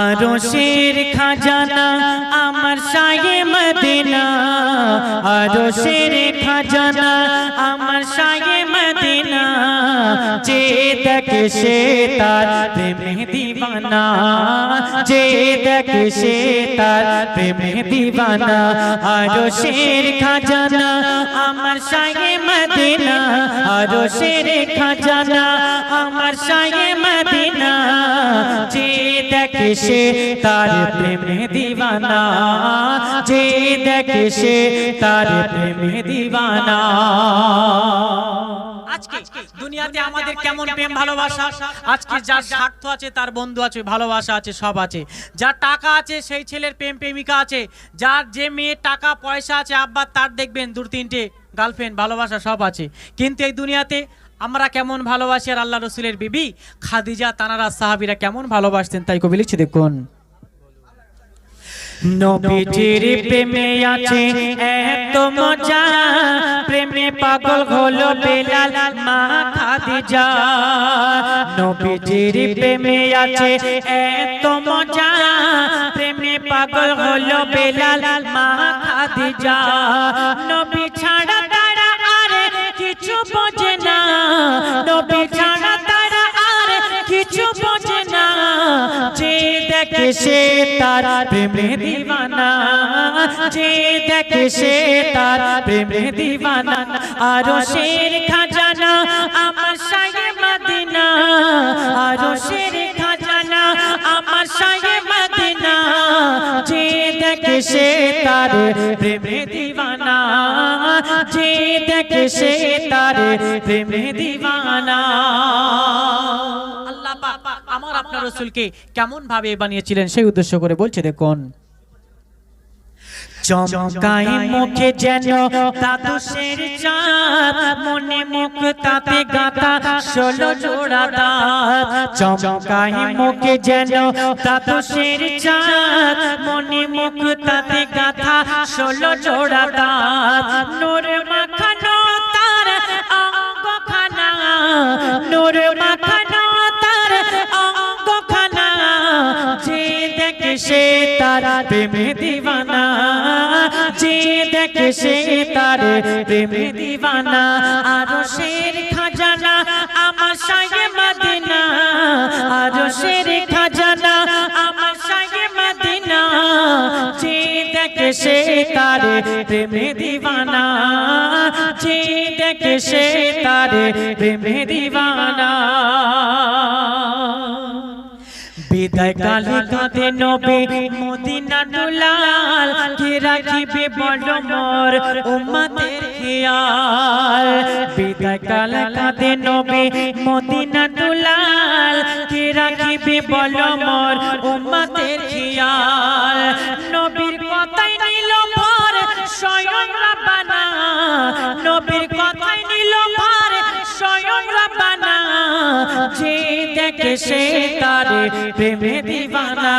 আরও শের খাজানা আমার শাহে মদিনা আরও শের খাজানা আমার শাহে মদিনা যে দেখে সে তার প্রেমে দিবানা যে দেখে সে তার প্রেমে দিবানা আরও শের খাজানা আমার শাহে মদিনা আরও শের খাজানা আমার শাহে মদিনা যে দেখে সে তার প্রেমে দিবানা। যে দেখে সে তার প্রেমে দিবানা। আজকে দুনিয়াতে আমাদের কেমন প্রেম ভালোবাসা? আজকে যার স্বার্থ আছে, তার বন্ধু আছে, ভালোবাসা আছে, সব আছে। যার টাকা আছে, সেই ছেলের প্রেম প্রেমিকা আছে। যার যে মেয়ের টাকা, পয়সা আছে, আব্বা, তার দেখবেন দু তিনটে গার্লফ্রেন্ড ভালোবাসা সব আছে। কিন্তু এই দুনিয়াতে আমরা কেমন ভালোবাসি আর আল্লাহ রসুলের বিবি খাদিজা, তানারা, সাহাবিরা কেমন ভালোবাসতেন তাই কবি লিখছে, দেখুন। নবীজির প্রেমে আছে এত মজা, প্রেমে পাগল হলো বেলাল, মা খাদিজা। নবীজির প্রেমে আছে এত মজা, প্রেমে পাগল হলো বেলাল, মা খাদিজা। নবী ছাড়া নবী ছাড়া তারা আর কিছু বোঝে না। যে দেখে সে তার প্রেমে দিবানা। যে দেখে সে তার প্রেমে দিবানা। আরও শের খাজানা আমার শাহে মদিনা। আরও শের খাজানা আমার শাহে মদিনা আমার আপনার রসুলকে কেমন ভাবে বানিয়েছিলেন সেই উদ্দেশ্য করে বলছে দেখুন। চমকাই মুখে যেন তাতুষের চাঁদ, মনে মুখ তাতে গাতা ষোলো জোড়া দাঁত। চমকাই মুখে যেন তাতুষের চাঁদ, মনে মুখ তাতে গাথা, ষোলো জোড়া দাঁত। নূর মাখানো তার অঙ্গখানা নূর মাখানো দেখে সে তার প্রেমে দিবানা। যে দেখে সে তার প্রেমে দিবানা। আরও শের খাজানা আমার সাগে মদিনা। আরও শের খাজানা আমার সাগে মদিনা। যে দেখে সে তার প্রেমে দিবানা। যে দেখে সে তার প্রেমে দিবানা। বিদায় কালে মদিনা দুলাল কে রাখিবে বড় মোর উম্মতের খেয়াল। বিদায় কালে কাঁদে মদিনা দুলাল কে রাখিবে বড় মোর উম্মতের খেয়াল। নবীর কথাই নিল ভর, স্বয়ং রাব্বানা। নবীর কথাই নিল ভর, স্বয়ং রাব্বানা। যে দেখে সে তারে প্রেমে দিবানা।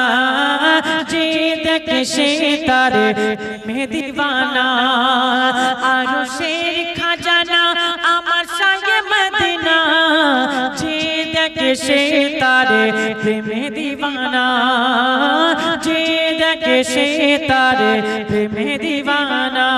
যে দেখে সে তারে প্রেমে দিবানা। আরও শের খাজানা আমার সঙ্গে মদিনা। যে দেখে সে তারে প্রেমে দিবানা। যে দেখে সে তারে প্রেমে দিবানা।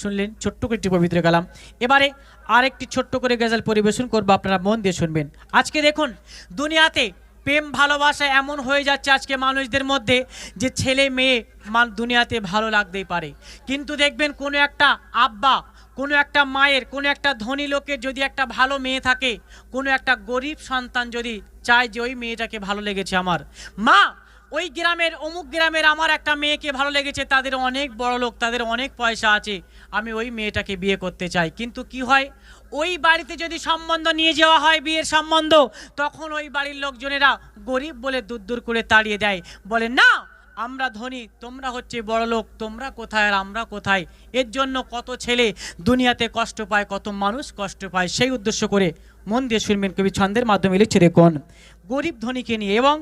শুনলেন, ছোট্ট করে একটি পবিত্র কালাম। এবারে আরেকটি ছোট্ট করে গেজাল পরিবেশন করব, আপনারা মন দিয়ে শুনবেন। আজকে দেখুন, দুনিয়াতে প্রেম, ভালোবাসা এমন হয়ে যাচ্ছে আজকে মানুষদের মধ্যে যে ছেলে মেয়ে মান দুনিয়াতে ভালো লাগতেই পারে। কিন্তু দেখবেন, কোনো একটা আব্বা, কোনো একটা মায়ের, কোনো একটা ধনী লোকের যদি একটা ভালো মেয়ে থাকে, কোনো একটা গরিব সন্তান যদি চায় যে ওই মেয়েটাকে ভালো লেগেছে আমার। মা ওই গ্রামের, অমুক গ্রামের আমার একটা মেয়েকে ভালো লেগেছে, তাদের অনেক বড় লোক, তাদের অনেক পয়সা আছে, আমি ওই মেয়েটাকে বিয়ে করতে চাই। কিন্তু কি হয়, ওই বাড়িতে যদি সম্বন্ধ নিয়ে যাওয়া হয়, বিয়ের সম্বন্ধ, তখন ওই বাড়ির লোকজনেরা গরিব বলে দূর দূর করে তাড়িয়ে দেয়। বলে, না, আমরা ধনী, তোমরা হচ্ছে বড় লোক, তোমরা কোথায় আর আমরা কোথায়? এর জন্য কত ছেলে দুনিয়াতে কষ্ট পায়, কত মানুষ কষ্ট পায়? সেই উদ্দেশ্য করে মন দিয়ে শুনবেন কবি ছন্দের মাধ্যমে লিখছে দেখুন, গরিব ধনীকে নিয়ে এবং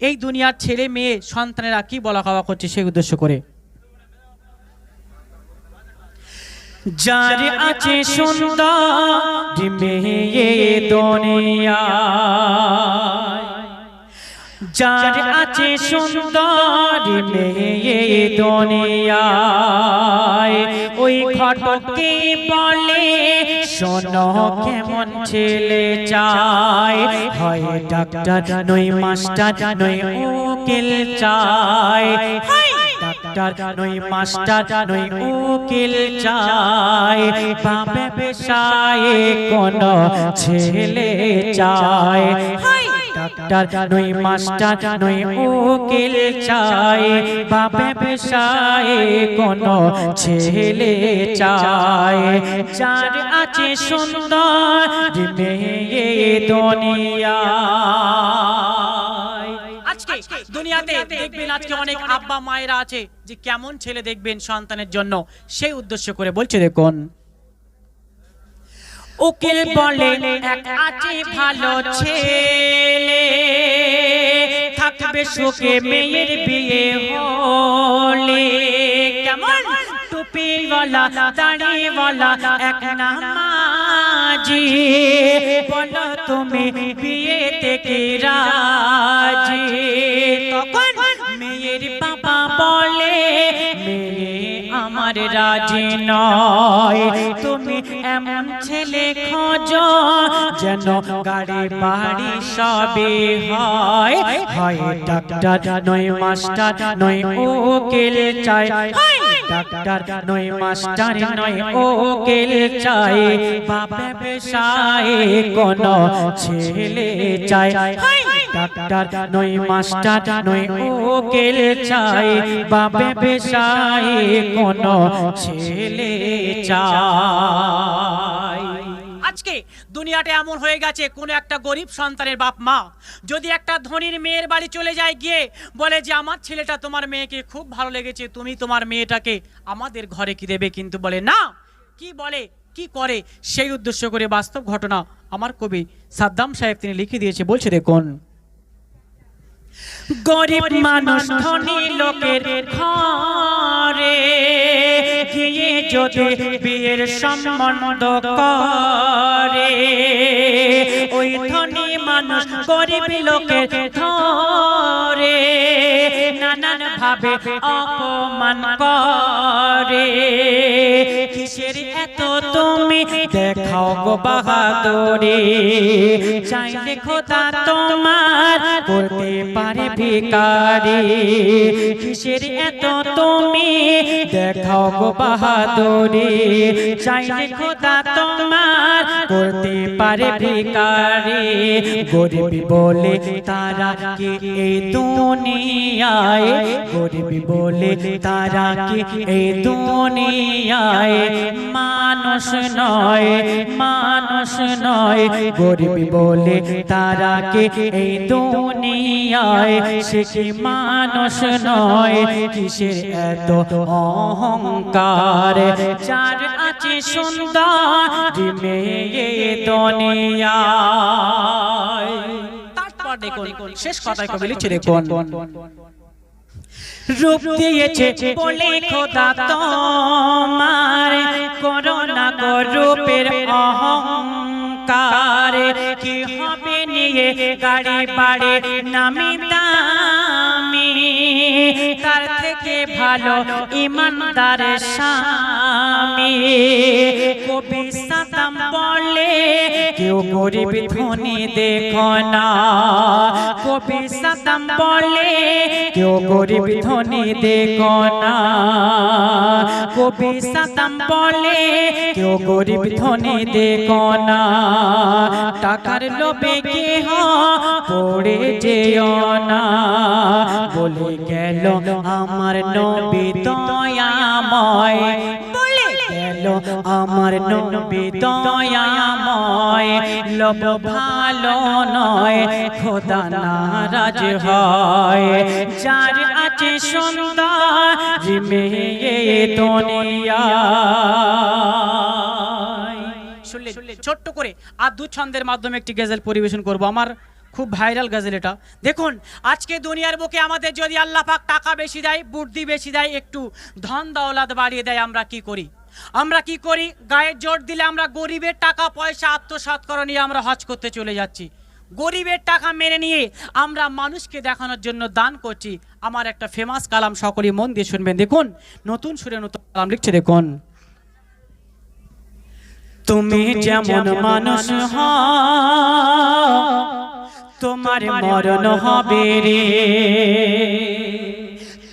এই দুনিয়ার ছেলে মেয়ে সন্তানেরা কি বলা খাওয়া করছে সেই উদ্দেশ্য করে? যার আছে সুন্দর মেয়ে দুনিয়া। যার আছে সুন্দর মেয়ে দুনিয়ায় ওই ঘটকে বলে শোনো কেমন ছেলে চায়। হয় ডাক্তার নই মাস্টার নই উকিল চায়। ডাক্তার নই মাস্টার নই উকিল চায়। বাপে পেশায় কোন ছেলে চায়। ডাক্তার, নই মাস্টার, নই উকিল চায় বাপে পেশায় কোন ছেলে চায় যার আছে সুন্দর মেয়ে দুনিয়া আজকে দুনিয়াতে দেখবেন আজকে অনেক আব্বা মায়েরা আছে যে কেমন ছেলে দেখবেন সন্তানের জন্য। সেই উদ্দেশ্য করে বলছে দেখুন উকিল বলে এক আছে ভালো ছেলে। থাকবে সুখে মেয়ের বিয়ে হলে। কেমন? টুপিওয়ালা দাড়িওয়ালা এক নামাজি। বলো তুমি বিয়ে থেকে রাজি? তখন মেয়ের বলে, মেয়ে, আমার রাজি নয়। তুমি এমন ছেলে খোঁজ যেন গাড়ি বাড়ি সবে হয়। হয় ডাক্তার, নয় মাস্টার, নয় উকিল চাই। ডাক্তার, নয় মাস্টার, নয় উকিল চাই। বাপে পেশায় কোন ছেলে চাই। ডাক্তার, নয় মাস্টার, নয় উকিল চাই, বাপে পেশায় কোন ছেলে চাই। আজকে দুনিয়াটা এমন হয়ে গেছে, কোনো একটা গরিব সন্তানের বাপ মা যদি একটা ধনীর মেয়ের বাড়ি চলে যায় গিয়ে বলে যে, আমার ছেলেটা তোমার মেয়েকে খুব ভালো লেগেছে, তুমি তোমার মেয়েটাকে আমাদের ঘরে কি দেবে? কিন্তু বলে, না, কি বলে, কি করে? সেই উদ্দেশ্য করে বাস্তব ঘটনা আমার কবি সাদ্দাম সাহেব তিনি লিখে দিয়েছে। বলছে, দেখুন গরিব মানুষ ধনী লোকের ঘরে গিয়ে যদি বিয়ের সম্বন্ধ করে ওই ধনী মানুষ গরিব লোকের ঘরে নানান ভাবে অপমান করে। কিসের এত তুমি? দেখাও গো বাহাদুরি। চাইলে খোদা তোমার করতে পারে ভিকারি কিসের এত তুমি? দেখাও গো বাহাদুরি। চাইলে খোদা তোমার করতে পারে ভিকারি গরিব বলে তারা কি এই দুনিয়ায়? গরিব বলে তারা কি এই দুনিয়ায়? মানুষ নয় মানুষ নয়। গরিব বলে তারা কে এই দুনিয়ায়? সে কি মানুষ নয়? কিসের এত অহংকার? যার আছে সুন্দর মেয়ে দুনিয়ায় তারপর দেখুন শেষ কথায় কবি লিখছে দেখুন। রূপ দিয়েছে বলে খোদা তোমার করোনা গো রূপের অহংকার। কি হবে নিয়ে গাড়ি বাড়ি নামি দামি? তার থেকে ভালো ইমানদার স্বামী কবি সাদাম বলে, কেউ গরিব ধনী দেখো না। কবি সাদাম বলে, কেউ গরিব ধনী দেখো না। কবি সাদাম বলে, কেউ গরিব ধনী দেখো না। টাকার লোভে কেহ পড়ে যেও না। বলে গেল, আমার নবী দয়াময় আমার নবী দয়াময় ভালো নয়, খোদা নারাজ হয়। যার আছে সুন্দর মেয়ে দুনিয়া ছোট্ট করে আর দু ছন্দের মাধ্যমে একটি গেজেল পরিবেশন করব। আমার খুব ভাইরাল গাজেল এটা। দেখুন, আজকে দুনিয়ার বুকে আমাদের যদি আল্লাহ পাক টাকা বেশি দেয়, বুদ্ধি বেশি দেয়, একটু ধন দৌলত বাড়িয়ে দেয়, আমরা কি করি? আমরা কি করি? গায়ের জোর দিলে আমরা গরিবের টাকা, পয়সা, আত্মসাৎ করা নিয়ে আমরা হজ করতে চলে যাচ্ছি। গরিবের টাকা মেরে নিয়ে আমরা মানুষকে দেখানোর জন্য দান করছি। আমার একটা ফেমাস কালাম সকলেই মন দিয়ে শুনবেন। দেখুন, নতুন সুরে নতুন কালাম লিখছে, দেখুন। তুমি যেমন মানুষ তোমার মরণ হবে রে।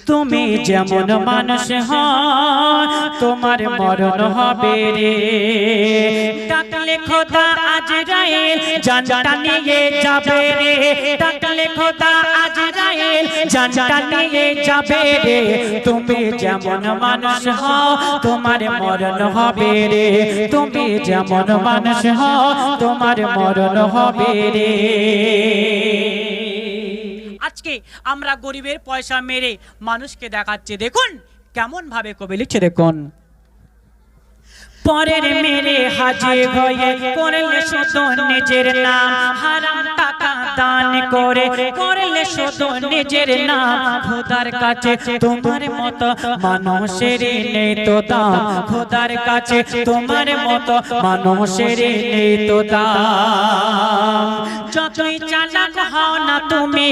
তুমি যেমন মানুষ হও, তোমার মরণ হবে রে। ডাকলে খোদা আজ রায়েল জানটা নিয়ে যাবে রে। ডাকলে খোদা আজ রায়েল জানটা নিয়ে যাবে রে। তুমি যেমন মানুষ হও তোমার মরণ হবে রে। তুমি যেমন মানুষ হও তোমার মরণ হবে রে। আজকে আমরা গরিবের পয়সা মেরে মানুষকে দেখাচ্ছে। দেখুন কেমন ভাবে কবি লিখছে দেখুন। পরের মেরে হাজির হয়ে করলে শুধু নিজের নাম। হারাম টাকা দান করে, করলে শুধু নিজের নাম খোদার কাছে তোমার মতো মানুষের নেই তো দাম খোদার কাছে তোমার মতো মানুষের নেই তো দাম যতই চালাক হও না তুমি,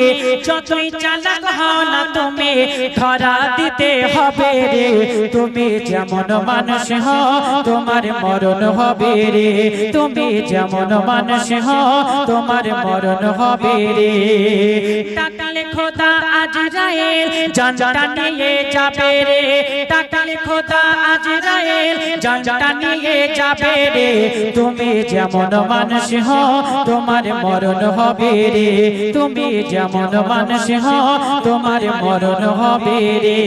যতই চালাক হও না তুমি, ধরা দিতে হবে রে। তুমি যেমন মানুষ হও, তোমার মরণ হবে রে। তুমি যেমন মানুষ হও, তোমার মরণ হবে রে। টাকালে খোদা জানটা নিয়ে যাবে রে। টাকালে খোদা জানটা নিয়ে যাবে রে। তুমি যেমন মানুষ হও, তোমার মরণ হবে রে। তুমি যেমন মানুষ তোমার মরণ হবে রে।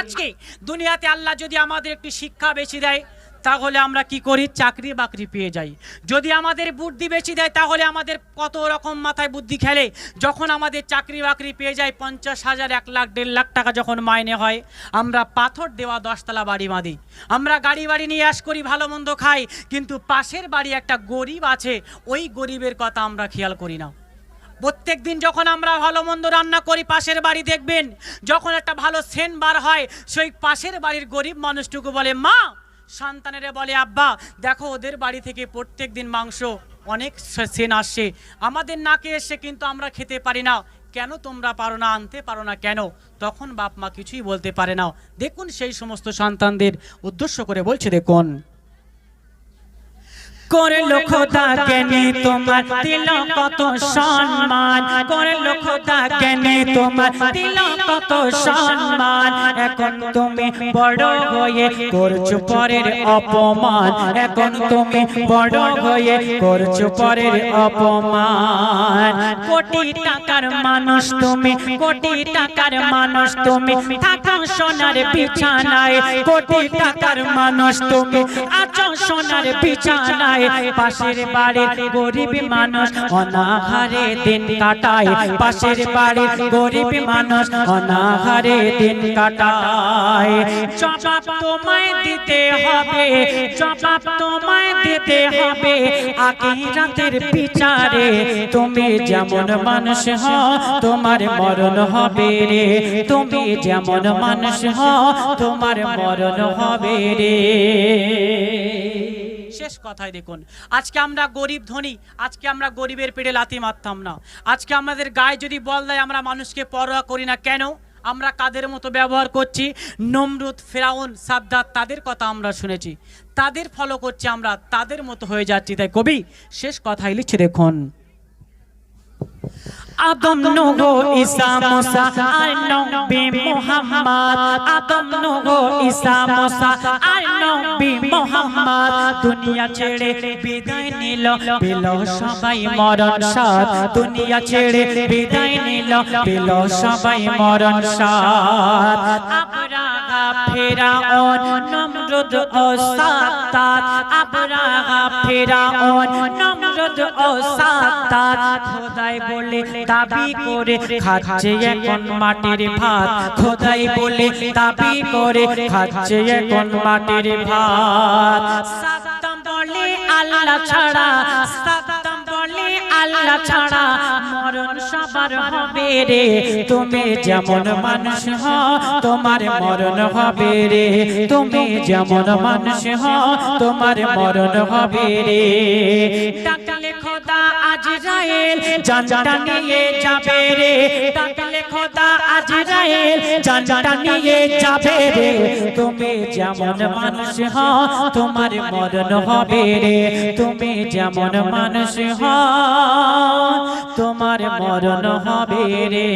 আজকে দুনিয়াতে আল্লাহ যদি আমাদের একটি শিক্ষা বেশি দেয় তাহলে আমরা কি করি? চাকরি বাকরি পেয়ে যাই। যদি আমাদের বুদ্ধি বেশি দেয়, তাহলে আমাদের কত রকম মাথায় বুদ্ধি খেলে? যখন আমাদের চাকরি বাকরি পেয়ে যায়, পঞ্চাশ হাজার, এক লাখ, দেড় লাখ টাকা যখন মাইনে হয়, আমরা পাথর দেওয়া দশতলা বাড়ি বাঁধি। আমরা গাড়ি বাড়ি নিয়ে আস করি, ভালো মন্দ খাই, কিন্তু পাশের বাড়ি একটা গরিব আছে, ওই গরিবের কথা আমরা খেয়াল করি না। প্রত্যেক দিন যখন আমরা ভালো মন্দ রান্না করি, পাশের বাড়ি দেখবেন, যখন একটা ভালো সেন বার হয়, সেই পাশের বাড়ির গরিব মানুষটুকু বলে, মা সন্তানেরা বলে, আব্বা, দেখো, ওদের বাড়ি থেকে প্রত্যেক দিন মাংস, অনেক সেন আসে আমাদের নাকে এসে কিন্তু আমরা খেতে পারি না। কেন তোমরা পারো না, আনতে পারো না কেন? তখন বাপ মা কিছুই বলতে পারে না। দেখুন সেই সমস্ত সন্তানদের উদ্দেশ্য করে বলছে, দেখুন করল খোদা কেনে তোমার দিল কত সম্মান? করল খোদা কেনে তোমার দিল কত সম্মান? এখন তুমি বড় হয়ে করছ পরের অপমান। এখন তুমি বড় হয়ে করছ পরের অপমান। কোটি টাকার মানুষ তুমি, কোটি টাকার মানুষ তুমি, থাকো সোনার বিছানায়। কোটি টাকার মানুষ তুমি, আছো সোনার বিছানায়। পাশের বাড়ির গরিব মানুষ অনাহারে দিন কাটায়। পাশের বাড়ির গরিব মানুষ অনাহারে দিন কাটায়। জবাব তোমায় দিতে হবে। জবাব তোমায় দিতে হবে। আখিরাতের বিচারে তুমি যেমন মানুষ হও তোমার মরণ হবে রে। তুমি যেমন মানুষ হও তোমার মরণ হবে রে। শেষ কথায় দেখুন। আজকে আমরা গরিব ধনী, আজকে আমরা গরিবের পেটে লাথি মারতাম না। আজকে আমাদের গায়ে যদি বল দেয়, আমরা মানুষকে পরোয়া করি না কেন? আমরা কাদের মতো ব্যবহার করছি? নমরুদ, ফেরাউন, সাদ্দাত, তাদের কথা আমরা শুনেছি। তাদের ফলো করছি আমরা, তাদের মতো হয়ে যাচ্ছি। তাই কবি, শেষ কথাই লিখছে দেখুন। আদম নূহ ঈসা মুসা আর নবী মুহাম্মদ। আদম নূহ ঈসা মুসা আর নবী মুহাম্মদ। দুনিয়া ছেড়ে বিদায় নিল পেল সবাই মরণ সাথ দুনিয়া ছেড়ে বিদায় নিল পেল সবাই মরণ সাথ আবরাহা ফেরাউন, নমরুদ ও সাত্তাত আবরাহা ফেরাউন খোদাই বলে দাবি করে খাচ্ছে এখন মাটির ভাত। করে খাচ্ছে এখন আল্লাহ ছাড়া বলে আল্লাহ ছাড়া, মরণ সবার হবে রে? তুমি যেমন মানুষ হ, তোমার মরণ হবে রে। তুমি যেমন মানুষ হ, তোমার মরণ হবে রে। আজরাইল জানটা নিয়ে যাবে রে। ডাকলে খোদা আজরাইল জানটা নিয়ে যাবে রে। তুমি যেমন মানুষ হও তোমার মরণ হবে রে। তুমি যেমন মানুষ হ, তোমার মরণ হবে রে।